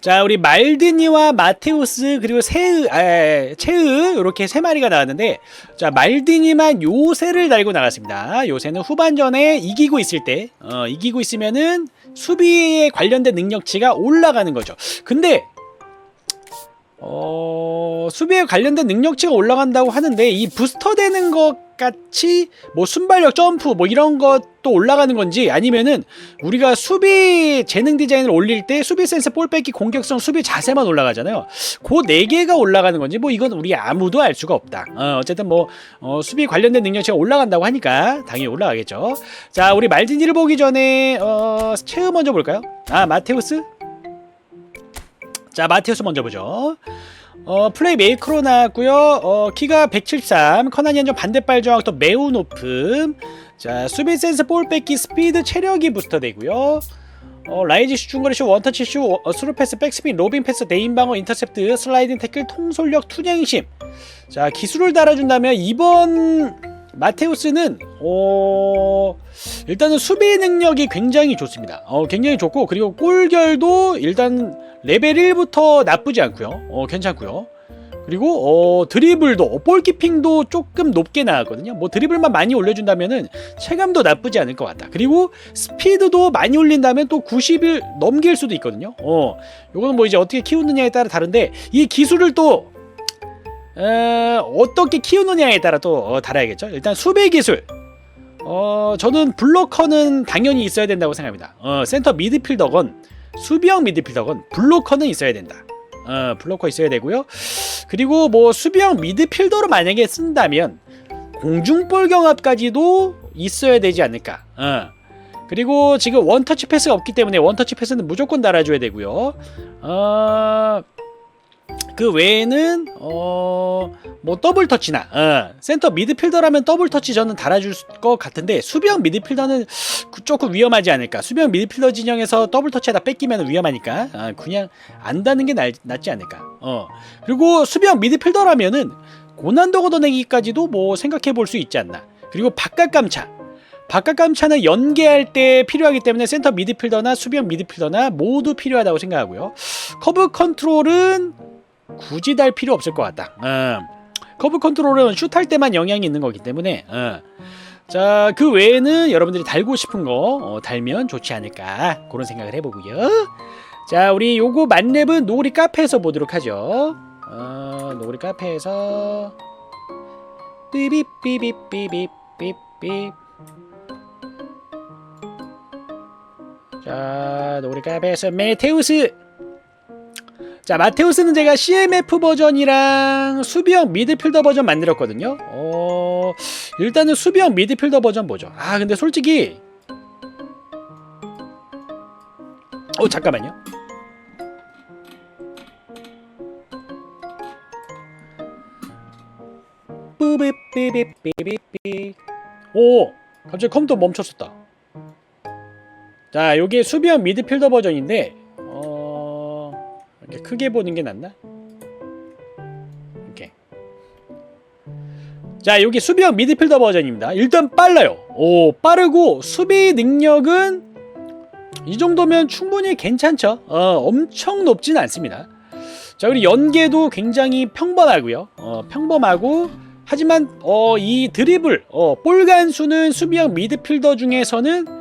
자, 우리 말디니와 마테우스 그리고 세으, 아, 체으 이렇게 세 마리가 나왔는데 자, 말디니만 요새를 달고 나갔습니다. 요새는 후반전에 이기고 있을 때, 어, 이기고 있으면은 수비에 관련된 능력치가 올라가는 거죠. 근데 어, 수비에 관련된 능력치가 올라간다고 하는데 이 부스터 되는 것 같이 뭐 순발력 점프 뭐 이런 것도 올라가는 건지 아니면은 우리가 수비 재능 디자인을 올릴 때 수비 센스 볼 뺏기 공격성 수비 자세만 올라가잖아요. 그 네 개가 올라가는 건지 뭐 이건 우리 아무도 알 수가 없다. 어, 어쨌든 뭐 어, 수비 관련된 능력치가 올라간다고 하니까 당연히 올라가겠죠. 자, 우리 말디니를 보기 전에 어, 체험 먼저 볼까요? 아, 마테우스 자 마테우스 먼저 보죠. 어 플레이 메이크로 나왔고요. 어 키가 173, 커나니안 좀 반대발 저항도 매우 높음. 자 수비 센스 볼 뺏기 스피드 체력이 부스터 되고요. 어 라이즈 슈 중거리 슈 원터치 슈 어, 스루 패스 백스핀 로빙 패스 네임 방어 인터셉트 슬라이딩 태클 통솔력 투쟁심. 자 기술을 달아준다면 이번 마테우스는 어 일단은 수비 능력이 굉장히 좋습니다. 어 굉장히 좋고 그리고 골결도 일단 레벨 1부터 나쁘지 않고요. 어 괜찮고요. 그리고 어 드리블도 어, 볼키핑도 조금 높게 나왔거든요. 뭐 드리블만 많이 올려준다면은 체감도 나쁘지 않을 것 같다. 그리고 스피드도 많이 올린다면 또 90을 넘길 수도 있거든요. 어 요거는 뭐 이제 어떻게 키우느냐에 따라 다른데 이 기술을 또 어, 어떻게 키우느냐에 따라 또 어, 달아야겠죠. 일단 수비 기술. 어, 저는 블로커는 당연히 있어야 된다고 생각합니다. 어, 센터 미드필더건 수비형 미드필더건 블로커는 있어야 된다. 어, 블로커 있어야 되고요. 그리고 뭐 수비형 미드필더로 만약에 쓴다면 공중볼 경합까지도 있어야 되지 않을까. 어. 그리고 지금 원터치 패스가 없기 때문에 원터치 패스는 무조건 달아줘야 되고요. 어, 그 외에는 어 뭐 더블 터치나 어, 센터 미드필더라면 더블 터치 저는 달아줄 것 같은데 수비형 미드필더는 그- 조금 위험하지 않을까. 수비형 미드필더 진영에서 더블 터치하다 뺏기면 위험하니까 아, 그냥 안 다는 게 날, 낫지 않을까. 어 그리고 수비형 미드필더라면은 고난도 걷어내기까지도 뭐 생각해 볼 수 있지 않나. 그리고 바깥 감차. 바깥 감차는 연계할 때 필요하기 때문에 센터 미드필더나 수비형 미드필더나 모두 필요하다고 생각하고요. 커브 컨트롤은 굳이 달 필요 없을 것 같다. 어. 커브 컨트롤은 슛할 때만 영향이 있는 거기 때문에 어. 자, 그 외에는 여러분들이 달고 싶은 거 어, 달면 좋지 않을까 그런 생각을 해보고요. 자, 우리 요거 만렙은 노구리 카페에서 보도록 하죠. 어, 노구리 카페에서 삐비삐비삐비삐삐 자, 노구리 카페에서 메테우스 자 마테우스는 제가 CMF 버전이랑 수비형 미드필더 버전 만들었거든요. 어 일단은 수비형 미드필더 버전 보죠. 아 근데 솔직히 어 잠깐만요. 오 갑자기 컴퓨터 멈췄었다. 자 요게 수비형 미드필더 버전인데 어 이렇게 크게 보는 게 낫나? 이렇게. 자, 여기 수비형 미드필더 버전입니다. 일단 빨라요. 오, 빠르고 수비 능력은 이 정도면 충분히 괜찮죠. 어, 엄청 높진 않습니다. 자, 우리 연계도 굉장히 평범하고요. 어, 평범하고 하지만 어, 이 드리블, 어, 볼 간수는 수비형 미드필더 중에서는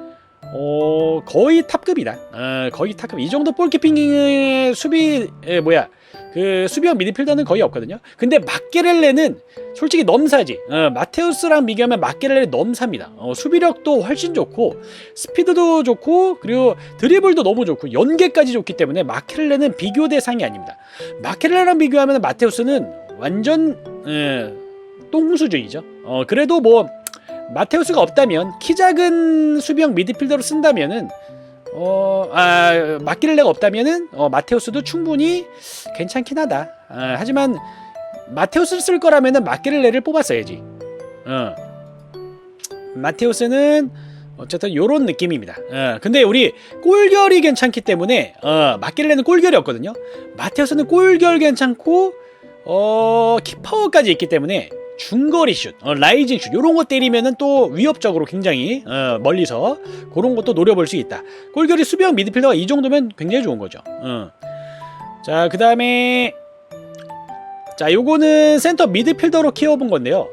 어 거의 탑급이다. 어 거의 탑급. 이 정도 볼키핑의 수비 에, 뭐야 그 수비형 미드필더는 거의 없거든요. 근데 마케렐레는 솔직히 넘사지. 어, 마테우스랑 비교하면 마케렐레 넘사입니다. 어, 수비력도 훨씬 좋고 스피드도 좋고 그리고 드리블도 너무 좋고 연계까지 좋기 때문에 마케렐레는 비교 대상이 아닙니다. 마케렐레랑 비교하면 마테우스는 완전 에, 똥수준이죠. 어 그래도 뭐 마테우스가 없다면 키 작은 수비형 미드필더로 쓴다면은 어 아 마키렐레가 없다면은 어, 마테우스도 충분히 괜찮긴 하다. 아, 하지만 마테우스를 쓸 거라면은 마키렐레를 뽑았어야지. 어. 마테우스는 어쨌든 요런 느낌입니다. 어, 근데 우리 골결이 괜찮기 때문에 어, 마키렐레는 골결이 없거든요. 마테우스는 골결 괜찮고 어 키퍼까지 있기 때문에 중거리 슛, 어, 라이징 슛 이런 거 때리면은 또 위협적으로 굉장히 어, 멀리서 그런 것도 노려볼 수 있다. 골결이 수비형 미드필더가 이 정도면 굉장히 좋은 거죠. 어. 자, 그 다음에 자, 요거는 센터 미드필더로 키워본 건데요.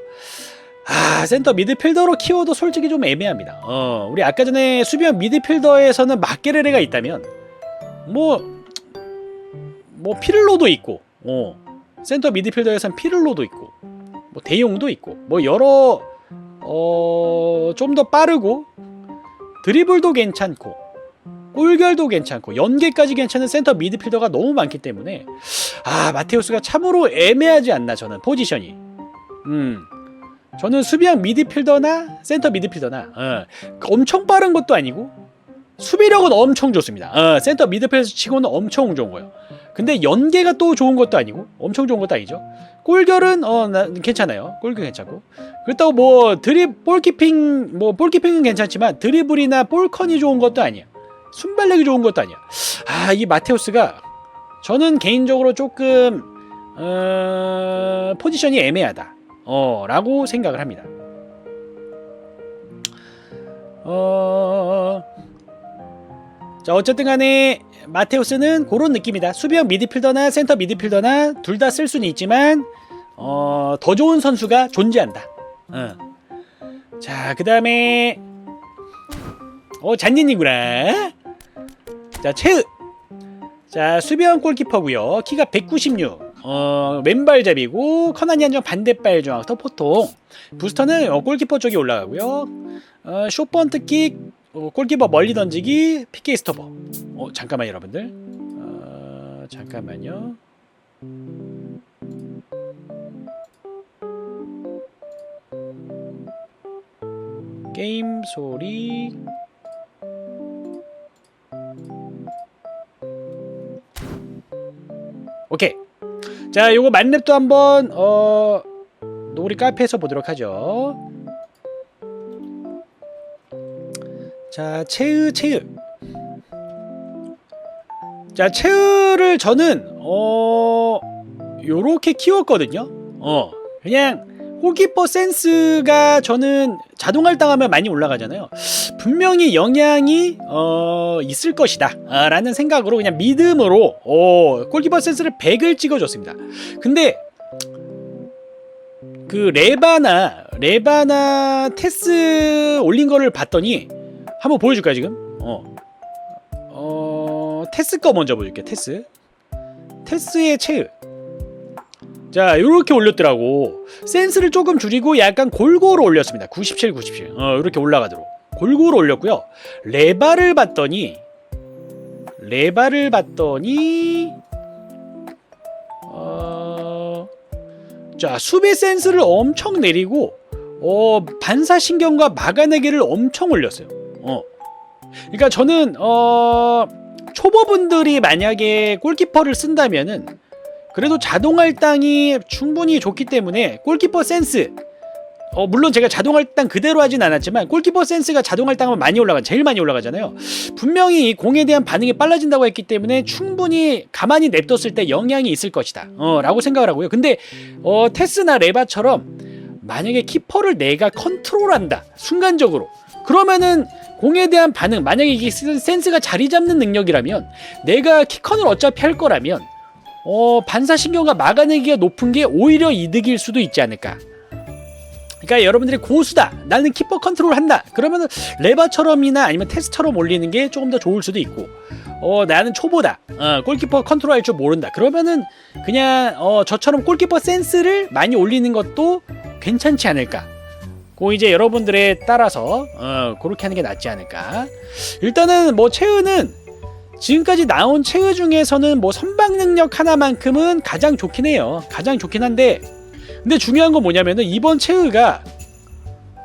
아, 센터 미드필더로 키워도 솔직히 좀 애매합니다. 어, 우리 아까 전에 수비형 미드필더에서는 마케레레가 있다면 뭐 뭐 피를로도 있고, 어, 센터 미드필더에선 피를로도 있고, 뭐 대용도 있고, 뭐 여러 어, 좀 더 빠르고 드리블도 괜찮고 골결도 괜찮고 연계까지 괜찮은 센터 미드필더가 너무 많기 때문에 아 마테우스가 참으로 애매하지 않나 저는 포지션이. 음 저는 수비형 미드필더나 센터 미드필더나 어, 엄청 빠른 것도 아니고 수비력은 엄청 좋습니다. 어, 센터 미드필더 치고는 엄청 좋은 거예요. 근데 연계가 또 좋은 것도 아니고 엄청 좋은 것도 아니죠 골결은 어 나, 괜찮아요 골결 괜찮고 그렇다고 뭐 드립 볼키핑 뭐 볼키핑은 괜찮지만 드리블이나 볼컨이 좋은 것도 아니야 순발력이 좋은 것도 아니야. 아, 이 마테우스가 저는 개인적으로 조금 어, 포지션이 애매하다. 어, 라고 생각을 합니다. 어, 자, 어쨌든 간에 마테우스는 그런 느낌이다. 수비형 미드필더나 센터 미드필더나 둘 다 쓸 수는 있지만 어, 더 좋은 선수가 존재한다. 어. 자, 그 다음에 어, 잔니님구나. 자, 최으. 자, 수비형 골키퍼고요. 키가 196. 어, 왼발잡이고 커나니 한정 반대발 중앙터 보통. 부스터는 어, 골키퍼 쪽에 올라가고요. 어, 쇼번트 킥, 어, 골키퍼 멀리 던지기, PK 스토퍼. 어, 잠깐만요, 여러분들. 어, 잠깐만요. 게임 소리 오케이. 자, 요거 만렙도 한번 어 우리 카페에서 보도록 하죠. 자, 체으 체으. 자, 체으를 저는 어 요렇게 키웠거든요. 어. 그냥 골키퍼 센스가 저는 자동 할당하면 많이 올라가잖아요. 분명히 영향이 어, 있을 것이다 아, 라는 생각으로 그냥 믿음으로 어, 골키퍼 센스를 100을 찍어 줬습니다. 근데 그 레바나 레바나 테스 올린 거를 봤더니 한번 보여줄까요 지금? 어, 어 테스 거 먼저 보여줄게 테스. 테스의 체으 자 이렇게 올렸더라고. 센스를 조금 줄이고 약간 골고루 올렸습니다. 97 97 어, 이렇게 올라가도록. 골고루 올렸고요. 레바를 봤더니 레바를 봤더니 어... 자 수비 센스를 엄청 내리고 어, 반사신경과 막아내기를 엄청 올렸어요 어. 그러니까 저는 어, 초보분들이 만약에 골키퍼를 쓴다면은 그래도 자동 할당이 충분히 좋기 때문에 골키퍼 센스 어 물론 제가 자동 할당 그대로 하진 않았지만 골키퍼 센스가 자동 할당하면 많이 올라가 제일 많이 올라가잖아요. 분명히 이 공에 대한 반응이 빨라진다고 했기 때문에 충분히 가만히 냅뒀을 때 영향이 있을 것이다. 어 라고 생각을 하고요. 근데 어 테스나 레바처럼 만약에 키퍼를 내가 컨트롤한다. 순간적으로. 그러면은 공에 대한 반응 만약에 이게 센스가 자리 잡는 능력이라면 내가 키컨을 어차피 할 거라면 어, 반사신경과 막아내기가 높은 게 오히려 이득일 수도 있지 않을까. 그러니까 여러분들이 고수다. 나는 키퍼 컨트롤 한다. 그러면은 레바처럼이나 아니면 테스처럼 올리는 게 조금 더 좋을 수도 있고. 어, 나는 초보다. 어, 골키퍼 컨트롤 할 줄 모른다. 그러면은 그냥 어, 저처럼 골키퍼 센스를 많이 올리는 것도 괜찮지 않을까. 그 이제 여러분들에 따라서 어, 그렇게 하는 게 낫지 않을까. 일단은 뭐 최은은 지금까지 나온 체어 중에서는 뭐 선방 능력 하나만큼은 가장 좋긴 해요. 가장 좋긴 한데 근데 중요한 건 뭐냐면은 이번 체어가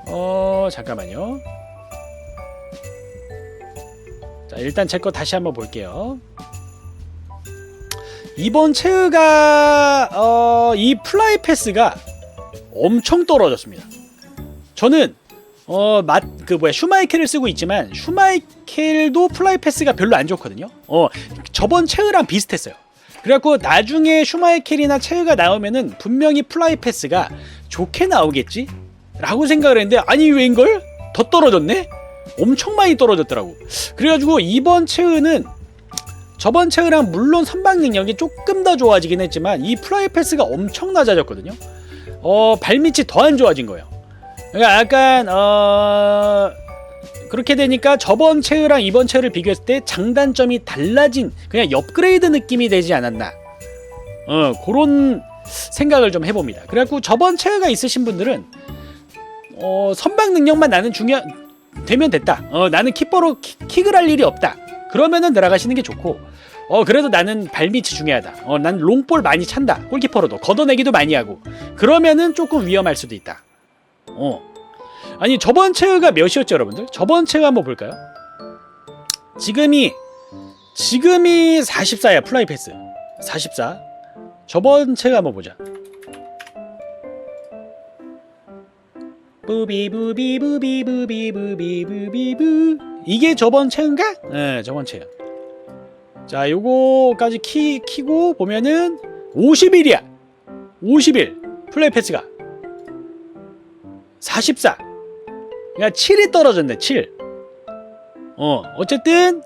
어 잠깐만요. 자 일단 제 거 다시 한번 볼게요. 이번 체어가 어, 이 플라이 패스가 엄청 떨어졌습니다. 저는 어, 맛, 그 뭐야, 슈마이켈을 쓰고 있지만, 슈마이켈도 플라이 패스가 별로 안 좋거든요. 어, 저번 체으랑 비슷했어요. 그래갖고 나중에 슈마이켈이나 체으가 나오면은 분명히 플라이 패스가 좋게 나오겠지? 라고 생각을 했는데, 아니, 왜인걸? 더 떨어졌네? 엄청 많이 떨어졌더라고. 그래가지고 이번 체으는 저번 체어랑 물론 선방 능력이 조금 더 좋아지긴 했지만 이 플라이 패스가 엄청 낮아졌거든요. 어 발밑이 더 안 좋아진 거예요. 그러니까 약간 어 그렇게 되니까 저번 체어랑 이번 체어를 비교했을 때 장단점이 달라진 그냥 업그레이드 느낌이 되지 않았나. 어 그런 생각을 좀 해봅니다. 그래갖고 저번 체어가 있으신 분들은 어 선방 능력만 나는 중요 되면 됐다. 어 나는 키퍼로 키, 킥을 할 일이 없다. 그러면은 들어가시는 게 좋고 어 그래도 나는 발밑이 중요하다. 어난 롱볼 많이 찬다. 골키퍼로도 걷어내기도 많이 하고 그러면은 조금 위험할 수도 있다. 어. 아니 저번 체어가 몇이었죠 여러분들? 저번 체어 한번 볼까요? 지금이 지금이 44야 플라이 패스. 44 저번 체어 한번 보자. 부비 부비 부비 부비 부비 부비 부. 이게 저번 체인가? 네 저번 체요 자 요거까지 키, 키고 보면은 50일이야. 50일 플레이 패스가 44 그러니까 7이 떨어졌네 7 어, 어쨌든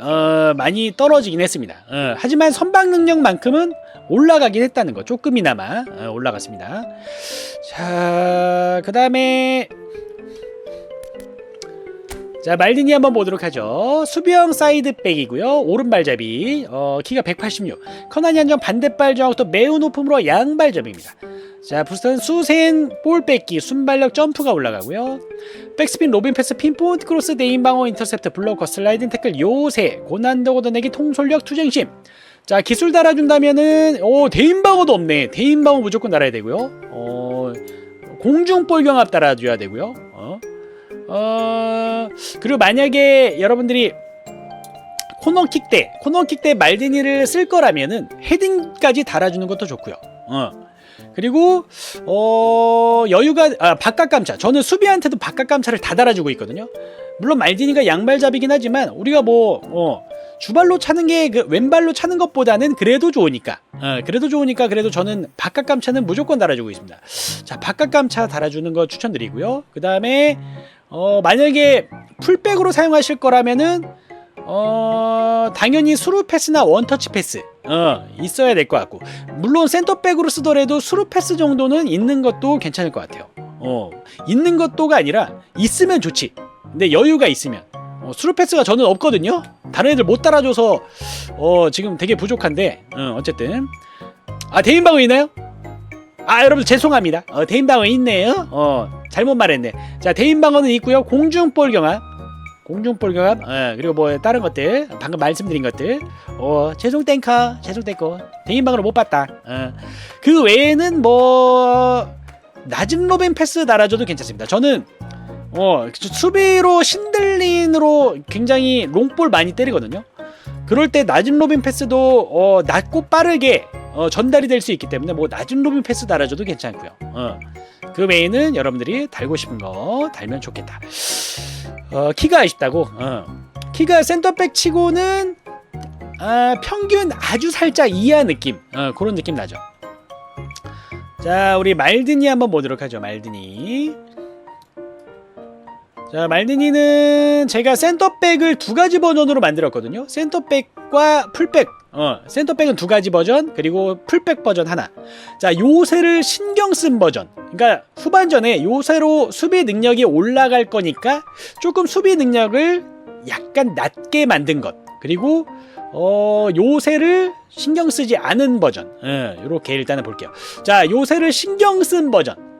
어, 많이 떨어지긴 했습니다. 어, 하지만 선방 능력만큼은 올라가긴 했다는 거 조금이나마 어, 올라갔습니다. 자, 그 다음에 자 말디니 한번 보도록 하죠. 수비형 사이드백이고요. 오른발잡이 어, 키가 186. 커나니 한정 반대발 정확도 매우 높음으로 양발잡이입니다. 자 부스터는 수센 볼 뺏기 순발력 점프가 올라가고요. 백스핀 로빈 패스 핀포인트 크로스 네임 방어 인터셉트 블로커 슬라이딩 태클 요새 고난도 걷어내기 통솔력 투쟁심 자 기술 달아준다면은 오 대인 방어도 없네 대인 방어 무조건 달아야 되고요 어 공중볼 경합 달아줘야 되고요 어, 어 그리고 만약에 여러분들이 코너킥 때 코너킥 때 말디니를 쓸 거라면은 헤딩까지 달아주는 것도 좋고요. 어. 그리고 어 여유가 아 바깥 감차. 저는 수비한테도 바깥 감차를 다 달아주고 있거든요. 물론 말디니가 양발잡이긴 하지만 우리가 뭐 어, 주발로 차는 게 그 왼발로 차는 것보다는 그래도 좋으니까. 어, 그래도 좋으니까 그래도 저는 바깥 감차는 무조건 달아주고 있습니다. 자 바깥 감차 달아주는 거 추천드리고요. 그 다음에 어 만약에 풀백으로 사용하실 거라면은 어 당연히 수루 패스나 원터치 패스 어 있어야 될 것 같고 물론 센터백으로 쓰더라도 수루 패스 정도는 있는 것도 괜찮을 것 같아요. 어 있는 것도가 아니라 있으면 좋지. 근데 여유가 있으면. 어, 수루 패스가 저는 없거든요. 다른 애들 못 따라줘서 어 지금 되게 부족한데 어, 어쨌든. 아 대인방어 있나요? 아 여러분 죄송합니다. 어, 대인방어 있네요. 어 잘못 말했네. 자 대인방어는 있고요. 공중볼 경합. 공중볼 경합. 어, 그리고 뭐 다른 것들. 방금 말씀드린 것들. 어 죄송 땡커 죄송 땡커. 대인방어를 못 봤다. 어, 그 외에는 뭐 낮은 로빈 패스 달아줘도 괜찮습니다. 저는 어 수비로 신들린으로 굉장히 롱볼 많이 때리거든요. 그럴 때 낮은 로빈 패스도 어, 낮고 빠르게 어, 전달이 될 수 있기 때문에 뭐 낮은 로빈 패스 달아줘도 괜찮고요. 어. 그 외에는 여러분들이 달고 싶은 거 달면 좋겠다. 어, 키가 아쉽다고. 어. 키가 센터백 치고는 아, 평균 아주 살짝 이하 느낌. 어, 그런 느낌 나죠. 자, 우리 말드니 한번 보도록 하죠. 말드니. 자, 말드니는 제가 센터백을 두 가지 버전으로 만들었거든요. 센터백과 풀백. 어, 센터백은 두 가지 버전, 그리고 풀백 버전 하나. 자, 요새를 신경 쓴 버전. 그러니까 후반전에 요새로 수비 능력이 올라갈 거니까 조금 수비 능력을 약간 낮게 만든 것. 그리고 어, 요새를 신경 쓰지 않은 버전. 예, 요렇게 일단은 볼게요. 자, 요새를 신경 쓴 버전.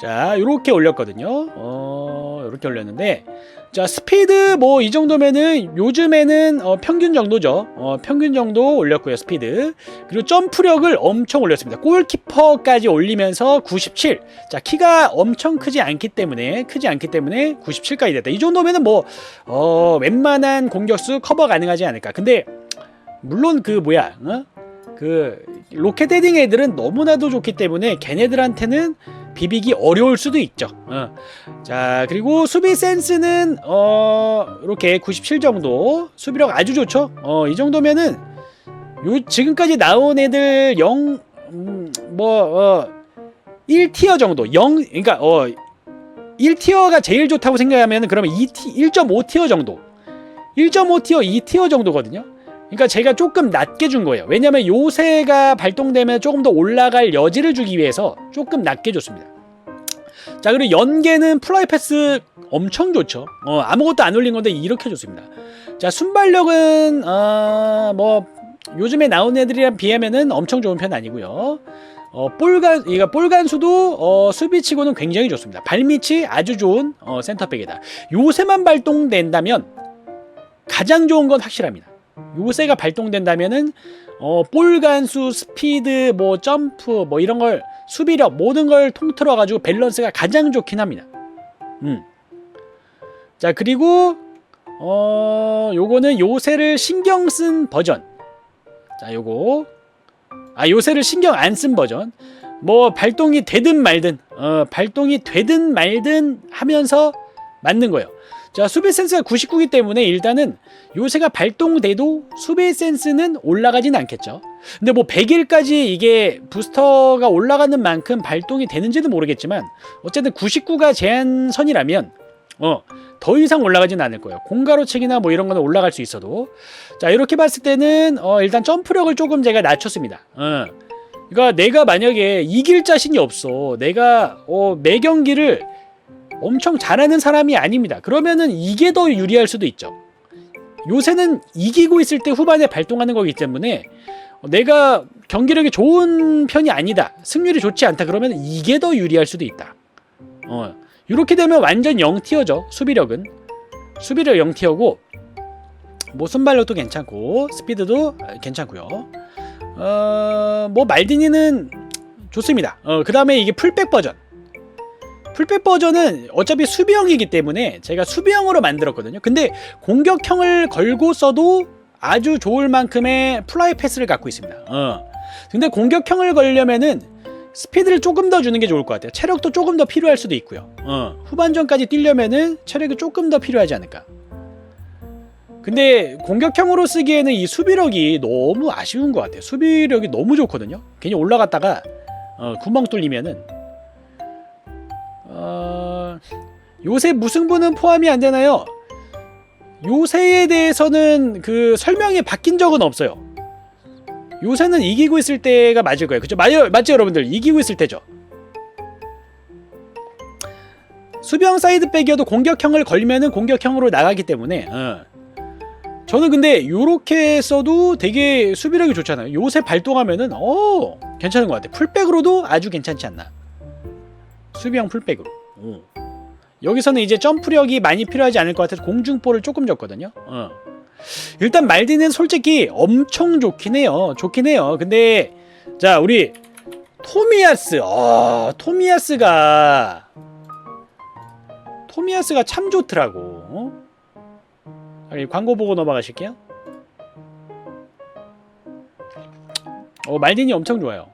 자, 요렇게 올렸거든요. 어, 요렇게 올렸는데 자, 스피드 뭐 이 정도면은 요즘에는 어, 평균 정도죠. 어, 평균 정도 올렸고요, 스피드. 그리고 점프력을 엄청 올렸습니다. 골키퍼까지 올리면서 97. 자, 키가 엄청 크지 않기 때문에 크지 않기 때문에 97까지 됐다. 이 정도면은 뭐 어, 웬만한 공격수 커버 가능하지 않을까. 근데 물론 그 뭐야? 어? 그 로켓 헤딩 애들은 너무나도 좋기 때문에 걔네들한테는 비비기 어려울 수도 있죠. 어. 자, 그리고 수비 센스는 어, 이렇게 97 정도. 수비력 아주 좋죠. 어, 이 정도면은 요 지금까지 나온 애들 0 음, 뭐 어, 1티어 정도. 0 그러니까 어 1티어가 제일 좋다고 생각하면 그러면 2티 1.5티어 정도. 1.5티어, 2티어 정도거든요. 그러니까 제가 조금 낮게 준 거예요. 왜냐하면 요새가 발동되면 조금 더 올라갈 여지를 주기 위해서 조금 낮게 줬습니다. 자 그리고 연계는 플라이패스 엄청 좋죠. 어, 아무것도 안 올린 건데 이렇게 좋습니다. 자 순발력은 어, 뭐 요즘에 나온 애들이랑 비하면은 엄청 좋은 편 아니고요. 어, 볼간 얘가 볼간수도, 어, 수비치고는 굉장히 좋습니다. 발밑이 아주 좋은 어, 센터백이다. 요새만 발동된다면 가장 좋은 건 확실합니다. 요새가 발동된다면은 어, 볼 간수, 스피드, 뭐 점프, 뭐 이런 걸 수비력 모든 걸 통틀어 가지고 밸런스가 가장 좋긴 합니다. 음. 자 그리고 어 요거는 요새를 신경 쓴 버전. 자 요거 아 요새를 신경 안 쓴 버전. 뭐 발동이 되든 말든 어 발동이 되든 말든 하면서 맞는 거예요. 자, 수비 센스가 99이기 때문에 일단은 요새가 발동돼도 수비 센스는 올라가진 않겠죠. 근데 뭐 100일까지 이게 부스터가 올라가는 만큼 발동이 되는지는 모르겠지만 어쨌든 99가 제한선이라면 어, 더 이상 올라가진 않을 거예요. 공가로책이나 뭐 이런 거는 올라갈 수 있어도. 자, 이렇게 봤을 때는 어, 일단 점프력을 조금 제가 낮췄습니다. 어. 그니까 내가 만약에 이길 자신이 없어. 내가 어, 매 경기를 엄청 잘하는 사람이 아닙니다. 그러면은 이게 더 유리할 수도 있죠. 요새는 이기고 있을 때 후반에 발동하는 거기 때문에 내가 경기력이 좋은 편이 아니다. 승률이 좋지 않다. 그러면 이게 더 유리할 수도 있다. 어. 이렇게 되면 완전 0티어죠. 수비력은. 수비력 0티어고 뭐 순발력도 괜찮고 스피드도 괜찮고요. 어, 뭐 말디니는 좋습니다. 어, 그 다음에 이게 풀백 버전. 풀백 버전은 어차피 수비형이기 때문에 제가 수비형으로 만들었거든요. 근데 공격형을 걸고 써도 아주 좋을 만큼의 플라이 패스를 갖고 있습니다. 어. 근데 공격형을 걸려면은 스피드를 조금 더 주는 게 좋을 것 같아요. 체력도 조금 더 필요할 수도 있고요. 어. 후반전까지 뛰려면은 체력이 조금 더 필요하지 않을까. 근데 공격형으로 쓰기에는 이 수비력이 너무 아쉬운 것 같아요. 수비력이 너무 좋거든요. 괜히 올라갔다가 어, 구멍 뚫리면은 어, 요새 무승부는 포함이 안 되나요? 요새에 대해서는 그 설명이 바뀐 적은 없어요. 요새는 이기고 있을 때가 맞을 거예요. 그죠? 맞죠, 맞죠 여러분들? 이기고 있을 때죠. 수병 사이드백이어도 공격형을 걸리면은 공격형으로 나가기 때문에 어. 저는 근데 요렇게 써도 되게 수비력이 좋잖아요. 요새 발동하면은 어 괜찮은 것 같아. 풀백으로도 아주 괜찮지 않나. 수비형 풀백으로. 오. 여기서는 이제 점프력이 많이 필요하지 않을 것 같아서 공중볼을 조금 줬거든요. 어. 일단 말디는 솔직히 엄청 좋긴 해요. 좋긴 해요. 근데 자 우리 토미야스. 어, 아, 토미야스가 토미야스가 참 좋더라고. 어? 광고 보고 넘어가실게요. 어, 말디니 엄청 좋아요.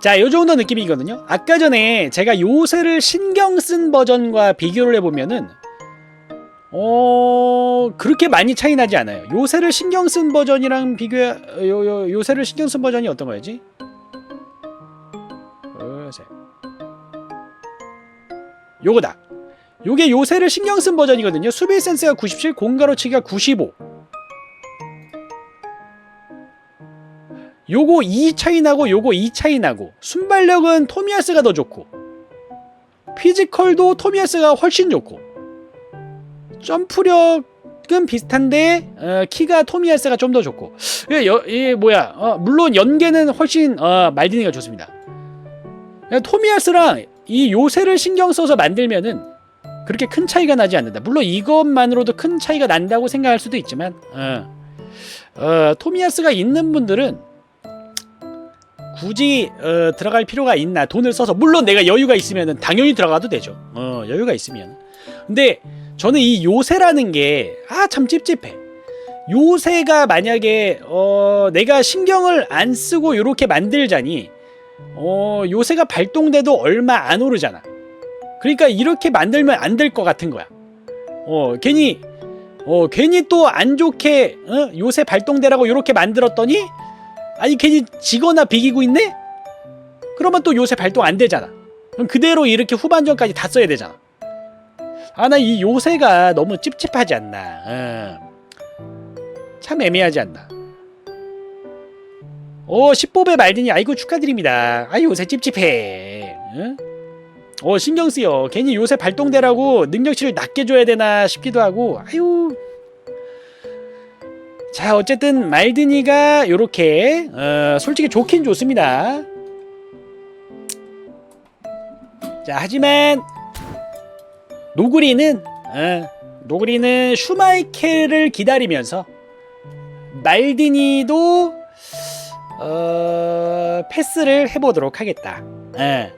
자, 요 정도 느낌이거든요. 아까 전에 제가 요새를 신경 쓴 버전과 비교를 해보면은, 어, 그렇게 많이 차이 나지 않아요. 요새를 신경 쓴 버전이랑 비교, 요, 요, 요새를 신경 쓴 버전이 어떤 거였지? 요새. 요거다. 요게 요새를 신경 쓴 버전이거든요. 수비 센스가 97, 공가로치기가 95. 요거 2 차이 나고 요거 2 차이 나고. 순발력은 토미야스가 더 좋고 피지컬도 토미야스가 훨씬 좋고 점프력은 비슷한데 어, 키가 토미야스가 좀 더 좋고. 이, 여, 이 뭐야 어, 물론 연계는 훨씬 어, 말디니가 좋습니다. 토미야스랑 이 요새를 신경 써서 만들면은 그렇게 큰 차이가 나지 않는다. 물론 이것만으로도 큰 차이가 난다고 생각할 수도 있지만 어, 어, 토미야스가 있는 분들은 굳이 어, 들어갈 필요가 있나 돈을 써서 물론 내가 여유가 있으면 당연히 들어가도 되죠 어, 여유가 있으면 근데 저는 이 요새라는 게 아 참 찝찝해 요새가 만약에 어 내가 신경을 안 쓰고 요렇게 만들자니 어 요새가 발동돼도 얼마 안 오르잖아. 그러니까 이렇게 만들면 안 될 것 같은 거야. 어 괜히 어 괜히 또 안 좋게 어? 요새 발동되라고 요렇게 만들었더니 아니 괜히 지거나 비기고 있네? 그러면 또 요새 발동 안 되잖아. 그럼 그대로 이렇게 후반전까지 다 써야 되잖아. 아 나 이 요새가 너무 찝찝하지 않나. 어. 참 애매하지 않나. 오 10법의 말든이 아이고 축하드립니다. 아 요새 찝찝해. 응? 어 신경 쓰여. 괜히 요새 발동되라고 능력치를 낮게 줘야 되나 싶기도 하고. 아유. 자 어쨌든 말든이가 요렇게 어, 솔직히 좋긴 좋습니다. 자 하지만 노그리는 어, 노그리는 슈마이켈을 기다리면서 말디니도 어, 패스를 해보도록 하겠다. 예.